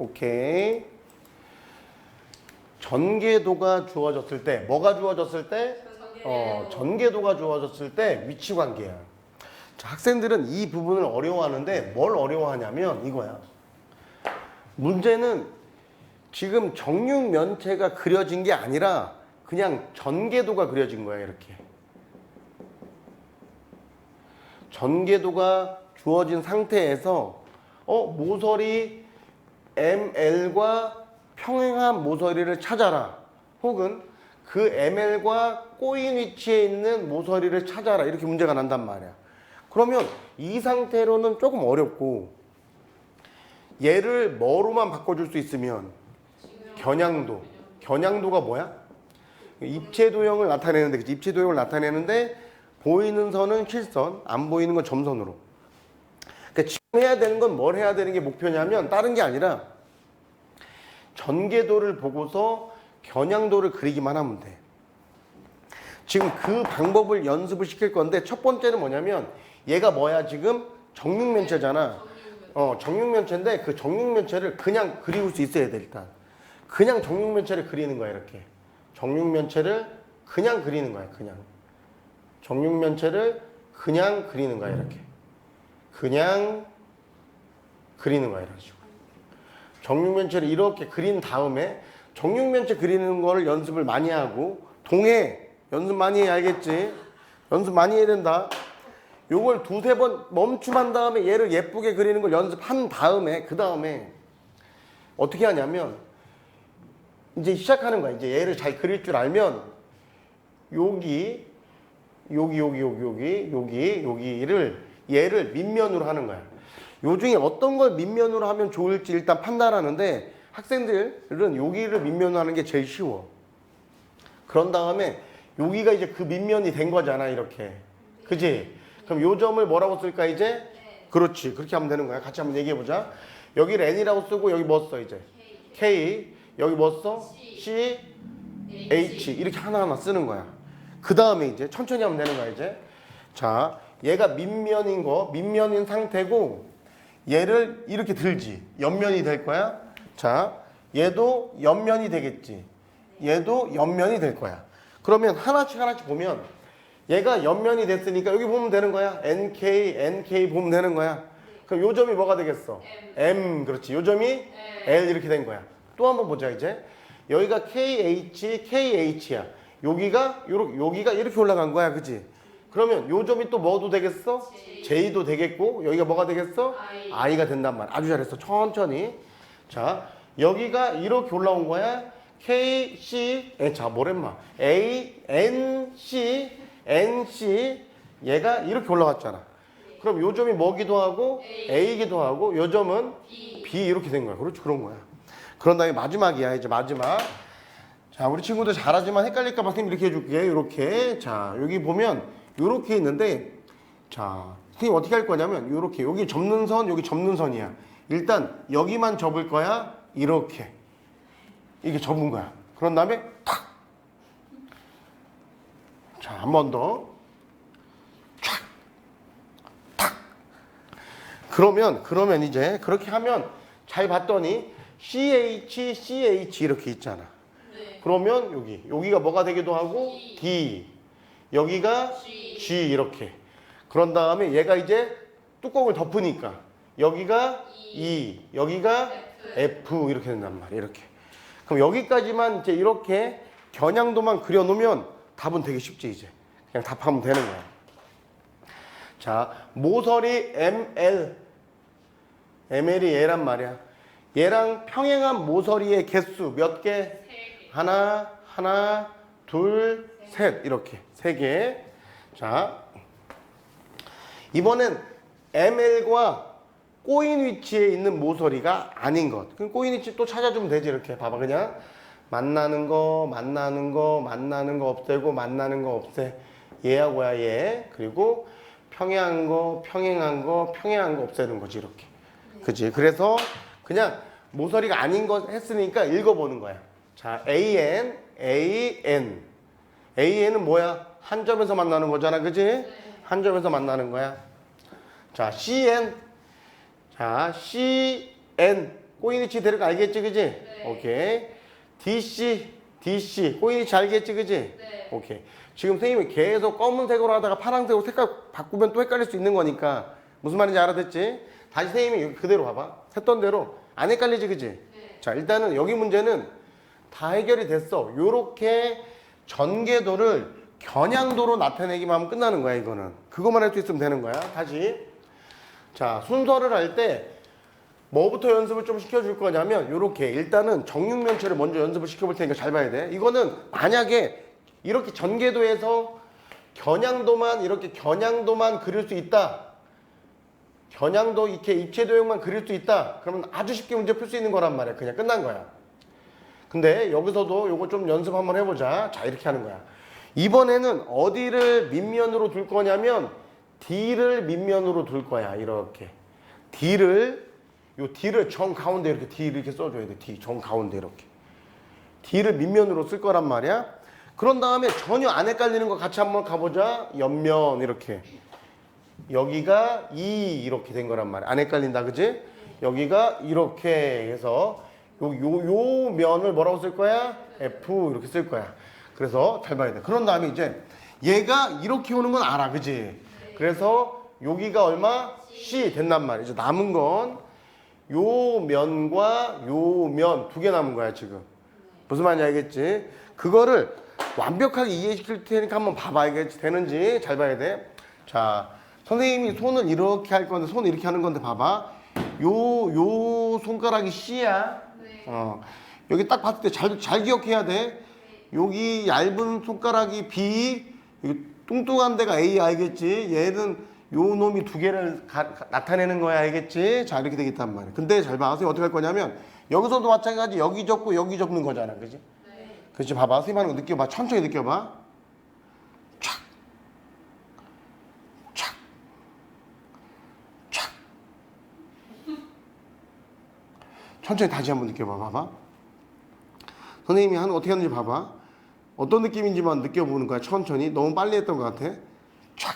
오케이. 전개도가 주어졌을 때, 뭐가 주어졌을 때? 어, 전개도가 주어졌을 때 위치 관계야. 자, 학생들은 이 부분을 어려워하는데 뭘 어려워하냐면 이거야. 문제는 지금 정육 면체가 그려진 게 아니라 그냥 전개도가 그려진 거야, 이렇게. 전개도가 주어진 상태에서 어, 모서리 ML과 평행한 모서리를 찾아라. 혹은 그 ML과 꼬인 위치에 있는 모서리를 찾아라. 이렇게 문제가 난단 말이야. 그러면 이 상태로는 조금 어렵고 얘를 뭐로만 바꿔줄 수 있으면 겨냥도. 겨냥도가 뭐야? 입체 도형을 나타내는데, 그치? 입체 도형을 나타내는데 보이는 선은 실선, 안 보이는 건 점선으로. 그러니까 지금 해야 되는 건 뭘 해야 되는 게 목표냐면 다른 게 아니라 전개도를 보고서 겨냥도를 그리기만 하면 돼. 지금 그 방법을 연습을 시킬 건데 첫 번째는 뭐냐면 얘가 뭐야 지금 정육면체잖아. 어 정육면체인데 그 정육면체를 그냥 그리울 수 있어야 돼 일단. 그냥 정육면체를 그리는 거야 이렇게. 정육면체를 그냥 그리는 거야 그냥. 정육면체를 그냥 그리는 거야 이렇게. 그냥 그리는 거야 식으로. 정육면체를 이렇게 그린 다음에 정육면체 그리는 거를 연습을 많이 하고 동해 연습 많이 해야겠지. 연습 많이 해야 된다. 요걸 두세 번 멈춤한 다음에 얘를 예쁘게 그리는 걸 연습한 다음에 그 다음에 어떻게 하냐면 이제 시작하는 거야. 이제 얘를 잘 그릴 줄 알면 여기 여기 여기 여기 여기 여기 여기를 얘를 밑면으로 하는 거야. 요 중에 어떤 걸 밑면으로 하면 좋을지 일단 판단하는데 학생들은 여기를 밑면으로 하는 게 제일 쉬워. 그런 다음에 여기가 이제 그 밑면이 된 거잖아 이렇게. 그지? 그럼 요 점을 뭐라고 쓸까 이제? 그렇지. 그렇게 하면 되는 거야. 같이 한번 얘기해 보자. 여기를 n이라고 쓰고 여기 뭐 써 이제? k. 여기 뭐 써? c h 이렇게 하나하나 쓰는 거야. 그 다음에 이제 천천히 하면 되는 거야 이제. 자, 얘가 밑면인 거, 밑면인 상태고 얘를 이렇게 들지. 옆면이 될 거야. 자, 얘도 옆면이 되겠지. 얘도 옆면이 될 거야. 그러면 하나씩 하나씩 보면 얘가 옆면이 됐으니까 여기 보면 되는 거야. NK, NK 보면 되는 거야. 그럼 요 점이 뭐가 되겠어? M, 그렇지. 요 점이 L 이렇게 된 거야. 또 한번 보자 이제. 여기가 KH, KH야. 여기가 요렇게 여기가 이렇게 올라간 거야, 그지? 그러면 요 점이 또 뭐도 되겠어? J도 되겠고 여기가 뭐가 되겠어? I가 된단 말이야. 아주 잘했어. 천천히. 자, 여기가 이렇게 올라온 거야. K, C, 에, 자, 뭐랬마? A, N, C, N, C. 얘가 이렇게 올라갔잖아. 그럼 요 점이 뭐기도 하고 A기도 하고 요 점은 B 이렇게 된 거야. 그렇지, 그런 거야. 그런 다음에 마지막이야. 이제 마지막. 자, 우리 친구들 잘하지만 헷갈릴까 봐 선생님 이렇게 해줄게. 이렇게. 자, 여기 보면 이렇게 있는데, 자, 선생님 어떻게 할 거냐면, 이렇게. 여기 접는 선, 여기 접는 선이야. 일단, 여기만 접을 거야. 이렇게. 이게 접은 거야. 그런 다음에, 탁! 자, 한 번 더. 촥! 탁! 그러면, 그러면 이제, 그렇게 하면, 잘 봤더니, CH, CH 이렇게 있잖아. 그러면 여기 여기가 뭐가 되기도 하고 D 여기가 G 이렇게. 그런 다음에 얘가 이제 뚜껑을 덮으니까 여기가 E 여기가 F 이렇게 된단 말이야 이렇게. 그럼 여기까지만 이제 이렇게 겨냥도만 그려놓으면 답은 되게 쉽지 이제. 그냥 답하면 되는 거야. 자 모서리 ML ML이 얘란 말이야. 얘랑 평행한 모서리의 개수 몇 개? 하나, 하나, 둘, 셋 이렇게 세 개. 자, 이번엔 ML과 꼬인 위치에 있는 모서리가 아닌 것. 그럼 꼬인 위치 또 찾아주면 되지 이렇게. 봐봐 그냥 만나는 거, 만나는 거, 만나는 거 없애고 만나는 거 없애. 얘하고야 얘. 그리고 평행한 거, 평행한 거, 평행한 거 없애는 거지 이렇게. 그지? 그래서 그냥 모서리가 아닌 거 했으니까 읽어보는 거야. 자, AN, AN. AN은 뭐야? 한 점에서 만나는 거잖아, 그지? 한 점에서 만나는 거야. 자, CN. 자, CN. 꼬인 위치 대략 알겠지, 그지? 네. 오케이. DC, DC, 꼬인 위치 알겠지, 그지? 네. 오케이. 지금 선생님이 계속 검은색으로 하다가 파란색으로 색깔 바꾸면 또 헷갈릴 수 있는 거니까 무슨 말인지 알아듣지? 다시 선생님이 그대로 봐봐. 했던 대로 안 헷갈리지, 그지? 네. 자, 일단은 여기 문제는 다 해결이 됐어. 요렇게 전개도를 겨냥도로 나타내기만 하면 끝나는 거야, 이거는. 그것만 할 수 있으면 되는 거야. 다시. 자, 순서를 할 때 뭐부터 연습을 좀 시켜줄 거냐면 요렇게 일단은 정육면체를 먼저 연습을 시켜볼 테니까 잘 봐야 돼. 이거는 만약에 이렇게 전개도에서 겨냥도만 이렇게 겨냥도만 그릴 수 있다. 겨냥도 이렇게 입체 도형만 그릴 수 있다. 그러면 아주 쉽게 문제 풀 수 있는 거란 말이야. 그냥 끝난 거야. 근데 여기서도 요거 좀 연습 한번 해보자. 자 이렇게 하는 거야. 이번에는 어디를 밑면으로 둘 거냐면 D를 밑면으로 둘 거야. 이렇게 D를 요 D를 정 가운데 이렇게 D 이렇게 써줘야 돼. D 정 가운데 이렇게 D를 밑면으로 쓸 거란 말이야. 그런 다음에 전혀 안 헷갈리는 거 같이 한번 가보자. 옆면 이렇게 여기가 E 이렇게 된 거란 말이야. 안 헷갈린다, 그지? 여기가 이렇게 해서 요, 요, 요 면을 뭐라고 쓸 거야? F 이렇게 쓸 거야. 그래서 잘 봐야 돼. 그런 다음에 이제 얘가 이렇게 오는 건 알아, 그지? 그래서 여기가 얼마? C 말이야. 이제 남은 건 요 면과 요 면 두 개 남은 거야, 지금. 무슨 말인지 알겠지? 그거를 완벽하게 이해시킬 테니까 한번 봐봐. 이게 되는지 잘 봐야 돼. 자, 선생님이 손을 이렇게 할 건데, 손을 이렇게 하는 건데, 봐봐. 요, 요 손가락이 C야. 네. 어. 여기 딱 봤을 때 잘, 잘 기억해야 돼. 여기 얇은 손가락이 B, 여기 뚱뚱한 데가 A 알겠지? 얘는 요 놈이 두 개를 가- 가- 나타내는 거야 알겠지? 자 이렇게 되겠단 말이야. 근데 잘 봐. 선생님 어떻게 할 거냐면 여기서도 마찬가지 여기 접고 여기 접는 거잖아. 그지? 네. 그렇지 봐봐. 선생님 하는 거 느껴봐. 천천히 느껴봐. 천천히 다시 한번 느껴봐. 봐봐. 선생님이 거 어떻게 하는지 봐봐. 어떤 느낌인지만 느껴보는 거야. 천천히. 너무 빨리 했던 것 같아. 착.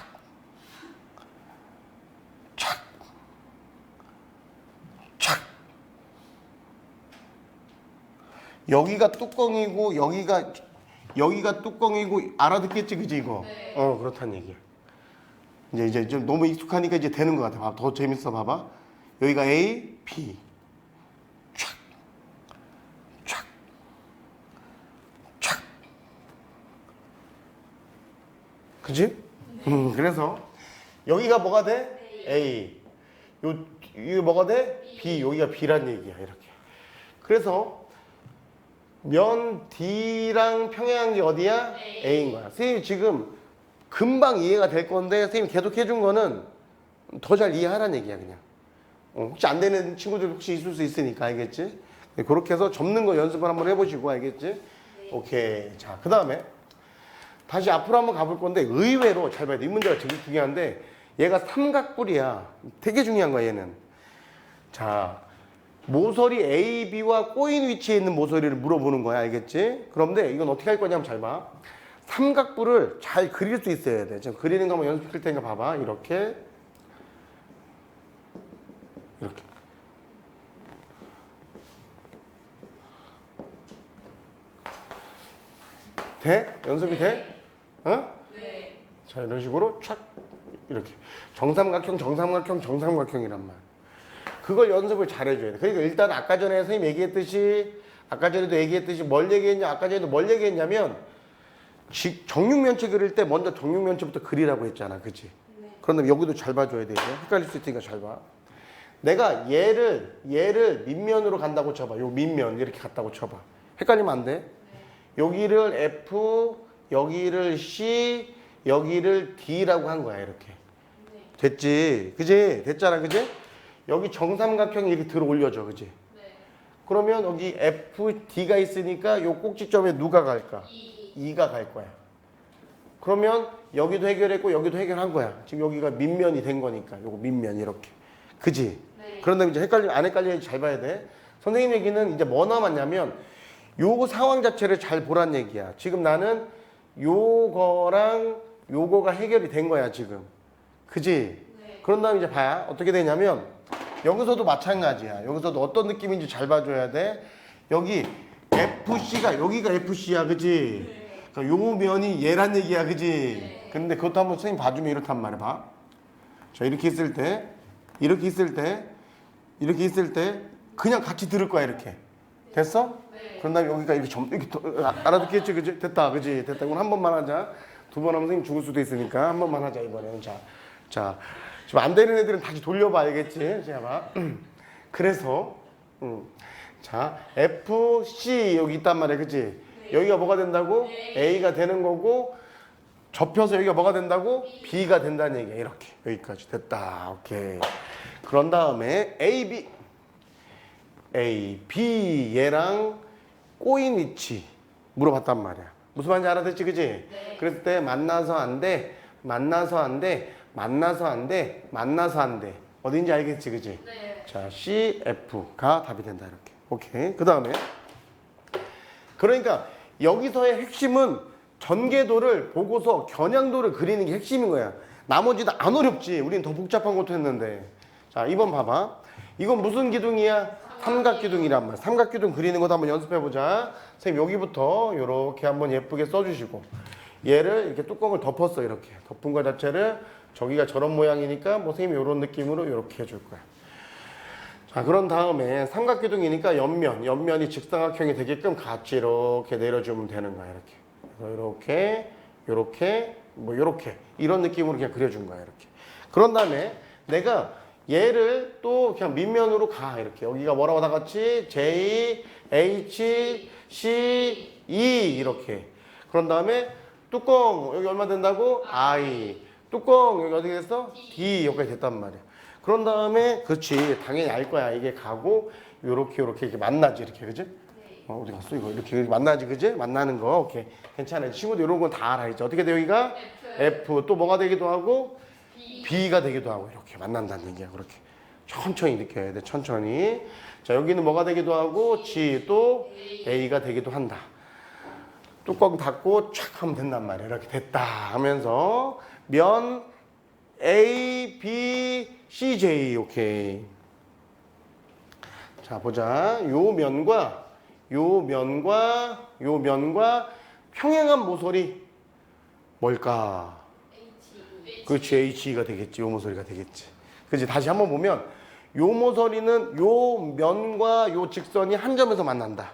착. 착. 여기가 뚜껑이고 여기가 여기가 뚜껑이고 알아듣겠지 그지 이거? 네. 어 그렇다는 얘기야. 이제 이제 좀 너무 익숙하니까 이제 되는 것 같아. 봐봐. 더 재밌어 봐봐. 여기가 A, B. 촥. 촥. 촥. 그지? 음, 그래서 여기가 뭐가 돼? A. 요 이게 뭐가 돼? B. 여기가 B란 얘기야. 이렇게. 그래서 면 D랑 평행한 게 어디야? A인 거야. 선생님 지금 금방 이해가 될 건데 선생님 계속 해준 거는 더 잘 이해하라는 얘기야 그냥. 어, 혹시 안 되는 친구들 혹시 있을 수 있으니까 알겠지? 네, 그렇게 해서 접는 거 연습을 한번 해보시고 알겠지? 오케이. 자, 그 다음에 다시 앞으로 한번 가볼 건데 의외로 잘 봐야 돼. 이 문제가 되게 중요한데 얘가 삼각뿔이야. 되게 중요한 거야 얘는. 자, 모서리 A, B와 꼬인 위치에 있는 모서리를 물어보는 거야. 알겠지? 그런데 이건 어떻게 할 거냐면 잘 봐. 삼각뿔을 잘 그릴 수 있어야 돼. 지금 그리는 거 한번 연습할 테니까 봐봐. 이렇게. 이렇게. 돼? 연습이 돼? 어? 네. 자 이런 식으로 촥 이렇게. 정삼각형 정삼각형 정삼각형이란 말. 그걸 연습을 잘 해줘야 돼. 그러니까 일단 아까 전에 선생님 얘기했듯이 아까 전에도 얘기했듯이 뭘 얘기했냐 아까 전에도 뭘 얘기했냐면 지- 정육면체 그릴 때 먼저 정육면체부터 그리라고 했잖아. 그치? 네. 그런데 여기도 잘 봐줘야 되죠 헷갈릴 수 있으니까 잘 봐. 내가 얘를 얘를 밑면으로 간다고 쳐봐. 요 밑면 이렇게 갔다고 쳐봐. 헷갈리면 안 돼? 여기를 F, 여기를 C, 여기를 D라고 한 거야 이렇게. 네. 됐지, 그지? 됐잖아, 그지? 여기 정삼각형이 이렇게 들어 올려져, 그지? 네. 그러면 여기 F, D가 있으니까 요 꼭지점에 누가 갈까? 이. 2가 갈 거야. 그러면 여기도 해결했고 여기도 해결한 거야. 지금 여기가 밑면이 된 거니까 요거 밑면 이렇게. 그지? 네. 그런 다음에 이제 헷갈리면 안 헷갈리는지 잘 봐야 돼. 선생님 얘기는 이제 뭐 남았냐면 요 상황 자체를 잘 보란 얘기야. 지금 나는 요거랑 요거가 해결이 된 거야, 지금. 그지? 네. 그런 다음에 이제 봐. 어떻게 되냐면 여기서도 마찬가지야. 여기서도 어떤 느낌인지 잘 봐줘야 돼. 여기 FC가 여기가 FC야, 그지? 그러니까 요 면이 얘란 얘기야, 그지? 근데 그것도 한번 선생님 봐주면 이렇단 말이야, 봐. 자 이렇게 있을 때, 이렇게 있을 때, 이렇게 있을 때 그냥 같이 들을 거야, 이렇게. 됐어? 그런 다음에 여기가 이렇게 점 이렇게 더- 아, 알아듣겠지, 그지? 됐다, 그지? 됐다. 그럼 한 번만 하자. 두 번 하면 선생님 죽을 수도 있으니까 한 번만 하자 이번에는. 자, 자, 지금 안 되는 애들은 다시 돌려봐야겠지, 자 봐. 그래서, 음, 자, F, C 여기 있단 말이야, 그지? 여기가 뭐가 된다고? A가 되는 거고 접혀서 여기가 뭐가 된다고? B가 된다는 얘기야. 이렇게 여기까지 됐다. 오케이. 그런 다음에 A, B, A, B 얘랑 꼬인 위치 물어봤단 말이야. 무슨 말인지 알아듣지, 그지? 그랬을 때 만나서 안 돼, 만나서 안 돼, 만나서 안 돼, 만나서 안 돼. 어딘지 알겠지, 그지? 네. 자, C, F가 답이 된다 이렇게. 오케이. 그 다음에 그러니까 여기서의 핵심은 전개도를 보고서 겨냥도를 그리는 게 핵심인 거야. 나머지는 안 어렵지. 우리는 더 복잡한 것도 했는데. 자, 2번 봐봐. 이건 무슨 기둥이야? 삼각기둥이란 말. 삼각기둥 그리는 것도 한번 연습해 보자. 선생님 여기부터 이렇게 한번 예쁘게 써주시고 얘를 이렇게 뚜껑을 덮었어 이렇게 덮은 거 자체를 저기가 저런 모양이니까 뭐 선생님이 이런 느낌으로 이렇게 해줄 거야. 자 그런 다음에 삼각기둥이니까 옆면 옆면이 직사각형이 되게끔 같이 이렇게 내려주면 되는 거야 이렇게 그래서 이렇게 이렇게 뭐 이렇게 이런 느낌으로 그냥 그려준 거야 이렇게 그런 다음에 내가 얘를 또 그냥 밑면으로 가 이렇게. 여기가 뭐라고 다 같이? J H C E 이렇게. 그런 다음에 뚜껑 여기 얼마 된다고? I. 뚜껑 여기 어떻게 됐어? D 여기까지 됐단 말이야. 그런 다음에 그렇지. 당연히 알 거야. 이게 가고 요렇게 요렇게 이렇게 만나지 이렇게. 그지? 어, 어디 갔어? 이거 이렇게 만나지 그지? 만나는 거. 오케이. 괜찮아. 친구들 이런 건 다 알아 이제. 어떻게 돼 여기가? F. 또 뭐가 되기도 하고 B가 되기도 하고 이렇게 만난다는 얘기야 그렇게 천천히 느껴야 돼 천천히 자 여기는 뭐가 되기도 하고 G 또 A가 되기도 한다 뚜껑 닫고 촥 하면 된단 말이야 이렇게 됐다 하면서 면 A, B, C, J 오케이. 자 보자. 요 면과 요 면과 요 면과 평행한 모서리 뭘까? 그렇지 H가 되겠지. 요 모서리가 되겠지. 그렇지 다시 한번 보면 요 모서리는 요 면과 요 직선이 한 점에서 만난다.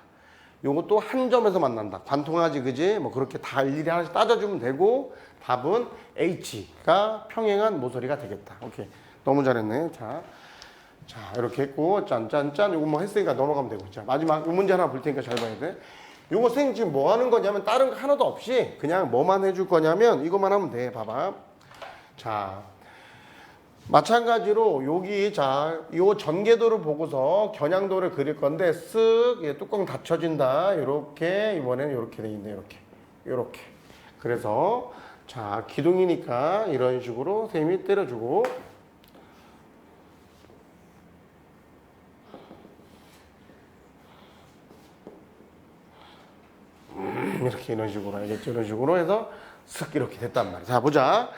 요것도 한 점에서 만난다. 관통하지 그지? 뭐 그렇게 다 일일이 하나씩 따져주면 되고 답은 H가 평행한 모서리가 되겠다. 오케이. 너무 잘했네. 자. 자, 이렇게 했고 짠짠짠 요거 뭐 했으니까 넘어가면 되고. 자, 마지막 요 문제 하나 볼 테니까 잘 봐야 돼. 요거 선생님 지금 뭐 하는 거냐면 다른 거 하나도 없이 그냥 뭐만 해줄 거냐면 이것만 하면 돼. 봐봐. 자, 마찬가지로 여기 자, 요 전개도를 보고서 겨냥도를 그릴 건데 쓱 예, 뚜껑 닫혀진다. 이렇게 이번에는 이렇게 돼 있네. 이렇게. 이렇게. 그래서 자, 기둥이니까 이런 식으로 선생님이 때려주고 음, 이렇게 이런 식으로 알겠죠? 이런 식으로 해서 쓱 이렇게 됐단 말이야. 자, 보자.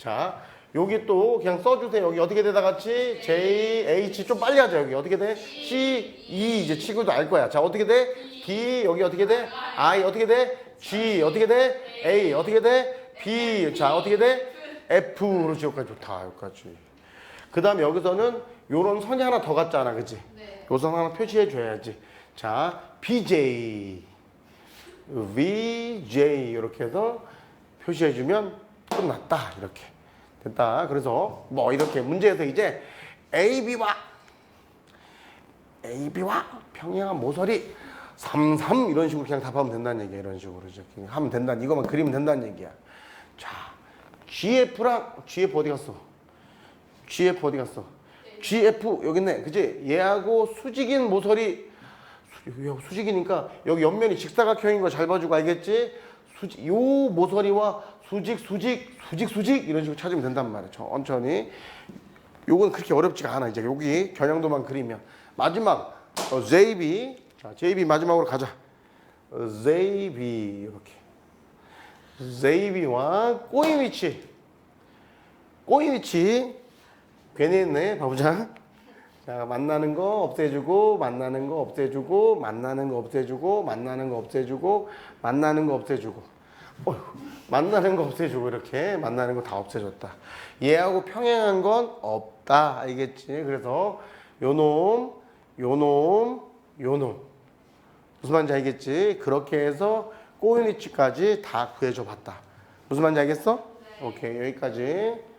자, 여기 또 그냥 써주세요. 여기 어떻게 되다 같이 J, H 좀 빨리 하자. 여기 어떻게 돼? C, E 이제 친구도 알 거야. 자, 어떻게 돼? D 여기 어떻게 돼? I 어떻게 돼? G 어떻게 돼? A 어떻게 돼? B 자 어떻게 돼? F 그렇지 여기까지 좋다 여기까지. 그 다음에 여기서는 요런 선이 하나 더 갔잖아, 그치? 네. 요선 하나 표시해 줘야지. 자, BJ, VJ 이렇게 해서 표시해 주면 끝났다. 이렇게 됐다. 그래서 뭐 이렇게 문제에서 이제 AB와 AB와 평행한 모서리 33 이런 식으로 그냥 답하면 된다는 얘기야. 이런 식으로 이제 하면 된다. 이거만 그리면 된다는 얘기야. 자, GF랑 GF 어디 갔어? GF 어디 갔어? GF 여기 있네. 그지? 얘하고 수직인 모서리 수직이니까 여기 옆면이 직사각형인 거 잘 봐주고 알겠지? 수직 요 모서리와 수직 수직 수직 수직 이런 식으로 찾으면 된단 말이야. 천천히. 요건 그렇게 어렵지가 않아. 이제 여기 겨냥도만 그리면 마지막 어, JB 자 JB 마지막으로 가자. 어, JB 이렇게 JB와 꼬인 위치 꼬인 위치 괜히 했네 봐보자 자, 만나는 거 없애주고, 만나는 거 없애주고, 만나는 거 없애주고, 만나는 거 없애주고, 만나는 거 없애주고. 어휴, 만나는 거 없애주고, 이렇게 만나는 거 다 없애줬다. 얘하고 평행한 건 없다. 알겠지? 그래서 요 놈, 요 놈, 요 놈. 무슨 말인지 알겠지? 그렇게 해서 꼬인 위치까지 다 구해줘 봤다. 무슨 말인지 알겠어? 오케이, 여기까지.